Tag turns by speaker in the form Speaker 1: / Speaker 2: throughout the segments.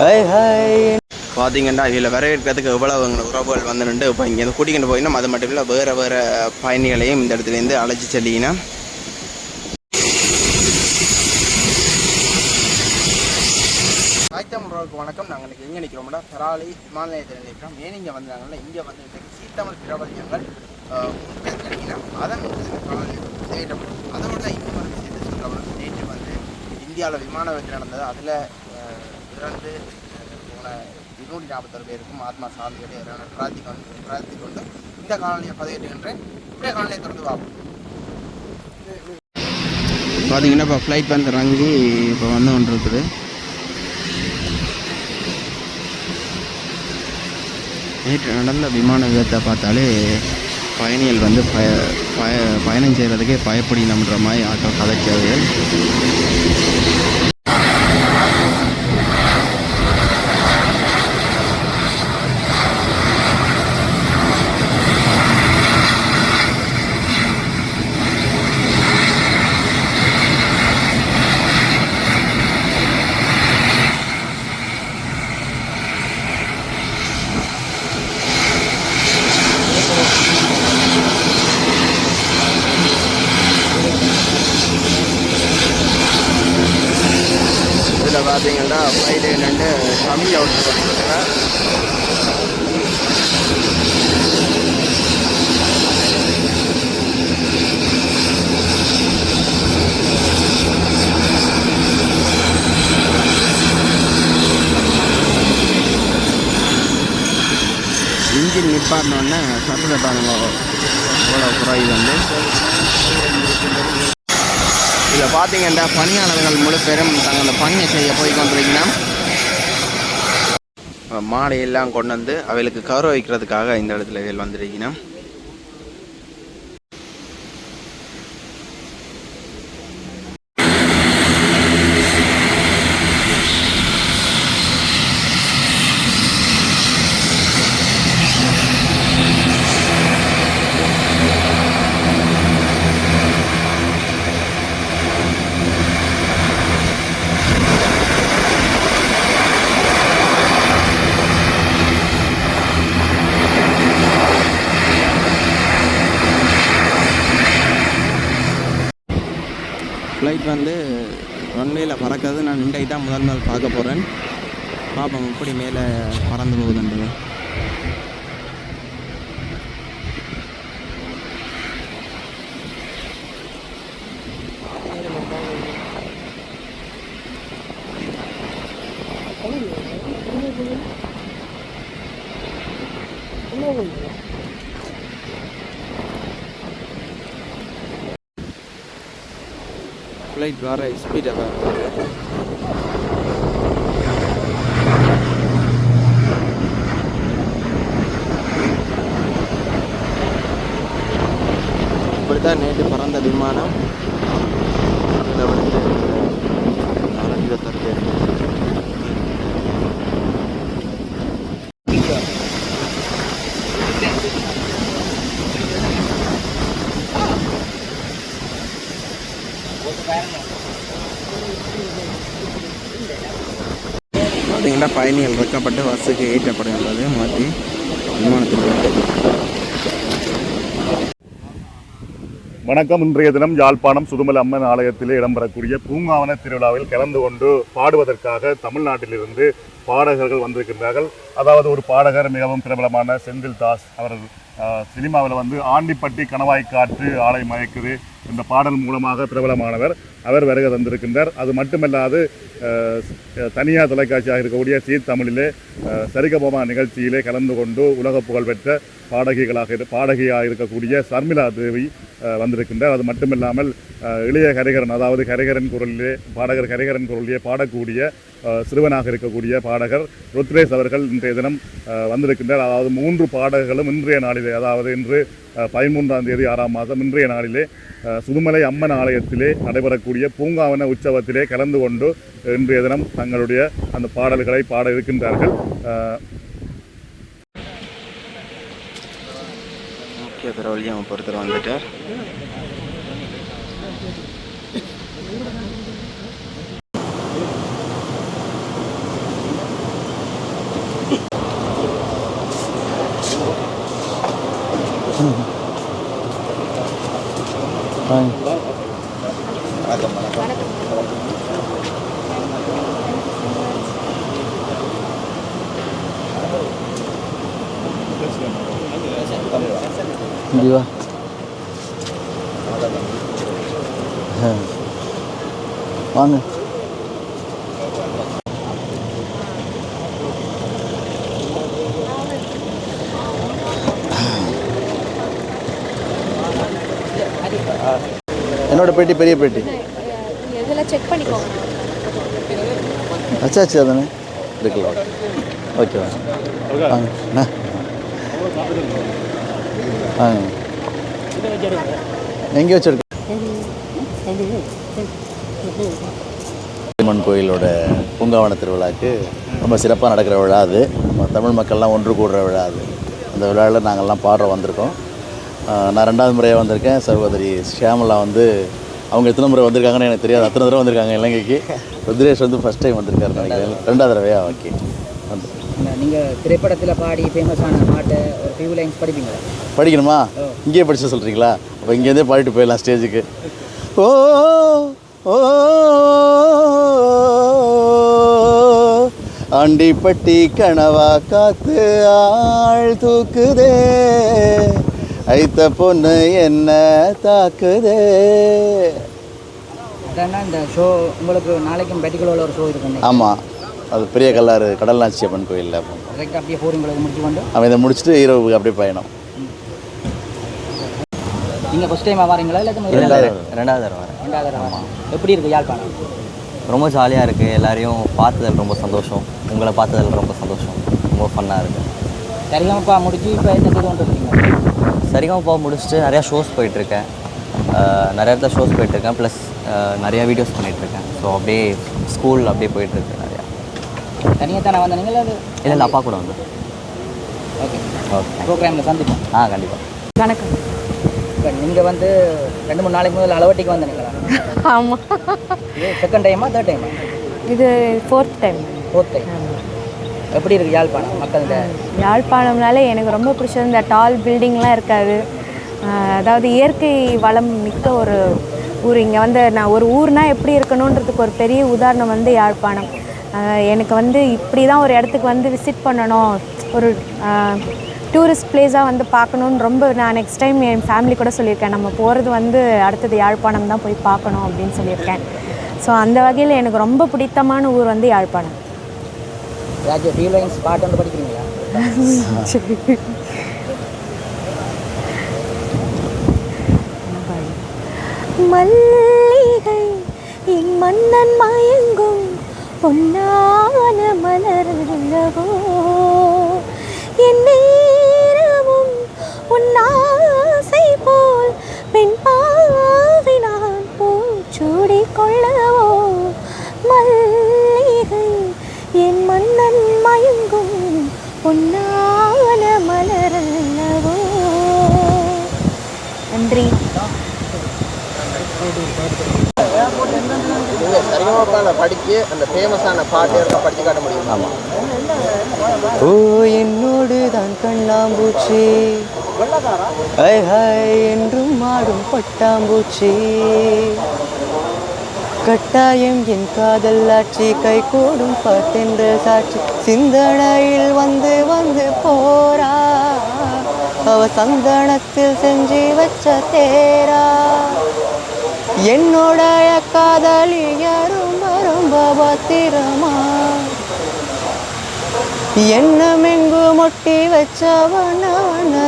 Speaker 1: High பார்த்தீங்கன்னா இதில் வரவேற்கிறதுக்கு எவ்வளவு எங்களை உறவுகள் வந்து நின்று இப்போ இங்கேருந்து கூட்டிகிட்டு போயினா அது மட்டும் இல்லை வேறு வேறு பயணிகளையும் இந்த இடத்துலேருந்து அழைச்சி செல்லிங்கன்னா ஆய்த்தமிழர்களுக்கு வணக்கம். நாங்கள் இன்றைக்கி எங்கே நிற்கிறோம்னா பெராலி விமான நிலையத்தில் நிற்கிறோம் ஏன் இங்கே வந்தாங்கல்ல இங்கே வந்து சீத்தமிழ் பிரபல்யங்கள் அதன் இந்தியாவில் விமான விபத்து நடந்தது. அதில் இறந்து போன இருநூற்றி நாற்பத்தொரு பேருக்கும் ஆத்மா சாந்தியோட பிரார்த்தி கொண்டு பிரார்த்தி கொண்டு இந்த காலநிலையை பதிவேற்றுகின்றேன் இப்படியே காலநிலையை தொடர்ந்து பார்ப்போம் பார்த்தீங்கன்னா இப்போ ஃப்ளைட் வந்து இறங்கி இப்போ வந்து ஒன்று இருக்குது நேற்று நடந்த விமான விபத்தை பார்த்தாலே பயணிகள் வந்து பய பய பயணம் செய்கிறதுக்கே பயப்படினம்ன்ற மாதிரி ஆட்டோ கதைச்சவர்கள் இதில் பார்த்தீங்கன்னா ஃப்ரைடே நண்டு தமிழ் அவுட் பண்ணிருக்காங்க இன்ஜின் நிப்பாட்டினோடனே சர்வ பாருங்க இவ்வளோ குறை வந்து. இதில் பார்த்தீங்கன்னா பணியாளர்கள் முழு பெரும் தங்களோட பணியை செய்ய போய் கொண்டிருக்கீங்கன்னா மாடையெல்லாம் கொண்டு வந்து அவளுக்கு கௌரவிக்கிறதுக்காக இந்த இடத்துல இதில் வந்திருக்கீங்கன்னா ஃப்ளைட் வந்து ரன்வேயில் பறக்கிறது. நான் இன்றைக்கு தான் முதல் நாள் பார்க்க போகிறேன் பார்ப்போம் எப்படி மேலே பறந்து போகுதுன்றது. ஃப்ளைட் வர ஸ்பீடாக வருது இப்படித்தான் நேற்று பறந்த விமானம். இதில் வந்து நானூற்றி இருபத்தாறு பேர் பயணிகள் வைக்கப்பட்டு பஸ்ஸுக்கு ஏற்றப்படுகின்றது.
Speaker 2: வணக்கம். இன்றைய தினம் யாழ்ப்பாணம் சுதுமலை அம்மன் ஆலயத்திலே இடம்பெறக்கூடிய பூங்காவன திருவிழாவில் கலந்து கொண்டு பாடுவதற்காக தமிழ்நாட்டிலிருந்து பாடகர்கள் வந்திருக்கின்றார்கள். அதாவது ஒரு பாடகர் மிகவும் பிரபலமான செந்தில் தாஸ் அவர் சினிமாவில் வந்து ஆண்டிப்பட்டி கணவாய் காற்று ஆலை மயக்குது. இந்த பாடல் மூலமாக பிரபலமானவர் அவர் வருகை தந்திருக்கின்றார். அது மட்டுமல்லாது தனியார் தொலைக்காட்சியாக இருக்கக்கூடிய சீ தமிழிலே சரிகபமா நிகழ்ச்சியிலே கலந்து கொண்டு உலக புகழ்பெற்ற பாடகிகளாக பாடகியாக இருக்கக்கூடிய சர்மிளா தேவி வந்திருக்கின்றார். அது மட்டுமில்லாமல் இளைய கரிகரன் அதாவது கரிகரன் குரலிலே பாடகர் கரிகரன் குரலிலே பாடக்கூடிய சிறுவனாக இருக்கக்கூடிய பாடகர் ருத்ரேஷ் அவர்கள் இன்றைய தினம் வந்திருக்கின்றார். அதாவது மூன்று பாடகர்களும் இன்றைய நாளிலே அதாவது இன்று பதிமூன்றாம் தேதி ஆறாம் மாதம் இன்றைய நாளிலே சுதுமலை அம்மன் ஆலயத்திலே நடைபெறக்கூடிய பூங்காவன உற்சவத்திலே கலந்து கொண்டு இன்றைய தினம் தங்களுடைய அந்த பாடல்களை பாட இருக்கின்றார்கள்.
Speaker 1: முக்கிய பொறுத்தர் வந்துட்டார்.
Speaker 3: வணக்கம் வணக்கம் வணக்கம் Diba? Ha. Ano? என்னோட பேட்டி பெரிய பேட்டி.
Speaker 4: செக் பண்ணிக்கோங்க.
Speaker 3: அச்சாச்சு அதானே? இருக்கலாம் ஓகே வாங்க. வாங்க. வாங்க. எங்கே வச்சிருக்க? அம்மன் கோயிலோட பூங்காவன திருவிழாக்கு ரொம்ப சிறப்பாக நடக்கிற விழா அது. நம்ம தமிழ் மக்கள்லாம் ஒன்று கூடுற விழா அது. அந்த விழாவில் நாங்கள்லாம் பாடுற வந்திருக்கோம். நான் ரெண்டாவது முறையாக வந்திருக்கேன். சகோதரி ஷியாமலா வந்து அவங்க எத்தனை முறை வந்திருக்காங்கன்னு எனக்கு தெரியாது. அத்தனை தடவை வந்திருக்காங்க இலங்கைக்கு. ருத்ரேஷ் வந்து ஃபஸ்ட் டைம் வந்திருக்காரு நினைக்கிறேன். ரெண்டாவது தடவையா? ஓகே வந்து
Speaker 5: நீங்கள் திரைப்படத்தில் பாடி ஃபேமஸான பாட்டை ஒரு ஃபியூ லைன்ஸ் படிப்பீங்களா?
Speaker 3: படிக்கணுமா? இங்கேயே படிச்சு சொல்கிறீங்களா அப்போ இங்கேருந்தே பாடிட்டு போயிடலாம் ஸ்டேஜுக்கு. ஓ ஓ. ஆண்டிப்பட்டி கனவா காத்து ஆள் தூக்குதே. ஐத்த பொண்ணு என்ன தாக்குதே?
Speaker 5: அதான்னா இந்த ஷோ உங்களுக்கு நாளைக்கும் பெட்டிக்குள்ள ஒரு ஷோ இருக்குங்க
Speaker 3: ஆமாம் அது பெரிய கல்லாறு கடல்நாச்சி அம்மன் கோயிலில்
Speaker 5: கரெக்டாக அப்படியே போகிறீங்களுக்கு முடிச்சு கொண்டு.
Speaker 3: அவன் இதை முடிச்சுட்டு இரவுக்கு அப்படியே பயணம்.
Speaker 5: நீங்கள் ஃபஸ்ட் டைமாக வரீங்களா இல்லை
Speaker 3: ரெண்டாவது
Speaker 6: ரெண்டாவது தடவை வரேன்.
Speaker 5: ரெண்டாவது தடவை. எப்படி இருக்குது யாழ்ப்பாணம்?
Speaker 6: ரொம்ப ஜாலியாக இருக்குது எல்லாரையும் பார்த்ததில் ரொம்ப சந்தோஷம். உங்களை பார்த்ததில் ரொம்ப சந்தோஷம். ரொம்ப ஃபன்னாக இருக்குது
Speaker 5: சரிகமப்பா முடிச்சு இப்போ என்ன செய்து கொண்டு இருக்கீங்க
Speaker 6: சரிகமப்பா முடிச்சுட்டு நிறையா ஷோஸ் போயிட்டுருக்கேன். நிறைய இடத்துல ஷோஸ் போயிட்டுருக்கேன். ப்ளஸ் நிறையா வீடியோஸ் பண்ணிகிட்ருக்கேன் ஸோ அப்படியே ஸ்கூல் அப்படியே போயிட்டுருக்கு நிறையா.
Speaker 5: தனியாக தானே வந்தீங்களா அது?
Speaker 6: இல்லை இல்லை அப்பா கூட வந்து
Speaker 5: ஓகே
Speaker 6: ஓகே
Speaker 5: ப்ரோக்ராமில் சந்திப்போம்.
Speaker 6: ஆ கண்டிப்பாக
Speaker 4: வணக்கம்.
Speaker 5: இப்போ நீங்கள் வந்து ரெண்டு மூணு நாளைக்கு முதல்ல அளவட்டிக்கு வந்தீங்களா?
Speaker 4: ஆமாம்
Speaker 5: இது செகண்ட் டைமா தேர்ட் டைமா
Speaker 4: இது ஃபோர்த் டைம்
Speaker 5: ஃபோர்த் டைம் எப்படி இருக்குது யாழ்ப்பாணம் மக்கள்கிட்ட?
Speaker 4: யாழ்ப்பாணம்னால எனக்கு ரொம்ப பிடிச்சது இந்த டால் பில்டிங்லாம் இருக்காது. அதாவது இயற்கை வளம் மிக்க ஒரு ஊர். இங்கே வந்து நான் ஒரு ஊர்னால் எப்படி இருக்கணுன்றதுக்கு ஒரு பெரிய உதாரணம் வந்து யாழ்ப்பாணம். எனக்கு வந்து இப்படி தான் ஒரு இடத்துக்கு வந்து விசிட் பண்ணணும். ஒரு டூரிஸ்ட் பிளேஸாக வந்து பார்க்கணுன்னு ரொம்ப நான் நெக்ஸ்ட் டைம் என் ஃபேமிலி கூட சொல்லியிருக்கேன். நம்ம போகிறது வந்து அடுத்தது யாழ்ப்பாணம் தான் போய் பார்க்கணும் அப்படின்னு சொல்லியிருக்கேன். ஸோ அந்த வகையில் எனக்கு ரொம்ப பிடித்தமான ஊர் வந்து யாழ்ப்பாணம்.
Speaker 5: ஏதாச்சும் ஃபியூ லைன்ஸ் பாட்டு வந்து படிக்கிறீங்களா?
Speaker 4: மல்லிகை என் மன்னன் மயங்கும் பொன்னான மலரல்லவோ என் நேரமும் உன் ஆசை போல்
Speaker 1: நீங்கள் படித்து அந்த ஃபேமஸான பாட்டு படித்து காட்ட முடியும்? ஆமாம்
Speaker 6: ஓ என்னோடு தான் கண்ணாம்பூச்சி. ஹை ஹை என்றும் மாடும் பட்டாம்பூச்சி. கட்டாயம் என் காதல் ஆட்சி கை கூடும் பாட்டென்ற சாட்சி. சிந்தனையில் வந்து வந்து போரா. அவ சந்தனத்தில் செஞ்சு வச்ச தேரா. என்னோடைய காதலி யாரும் ரொம்ப பத்திரமா எண்ணமெங்கு மொட்டி வச்சவன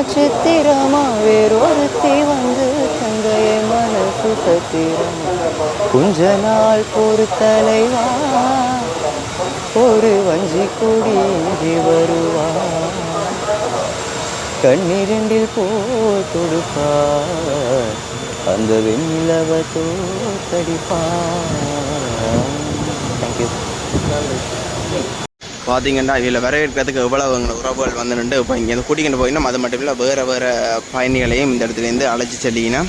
Speaker 6: சித்திரமா? வேறொருத்தி வந்து தங்கைய மனசு சத்திரமா? கொஞ்ச நாள் பொறு தலைவா ஒரு வஞ்சி கொடி வருவா? கண்ணிரண்டில் போர் தொடுப்பா அந்த வெண்ணிலவ தோத்தடிப்பா தேங்க்யூ
Speaker 1: பார்த்தீங்கன்னா இதில் வரவேற்கிறதுக்கு எவ்வளவு எங்களை உறவுகள் வந்து நின்று இப்போ இங்கேருந்து கூட்டிகிட்டு போயினா அது மட்டும் இல்லை வேறு வேறு பயணிகளையும் இந்த இடத்துலேருந்து அழைச்சி செல்லிங்கன்னா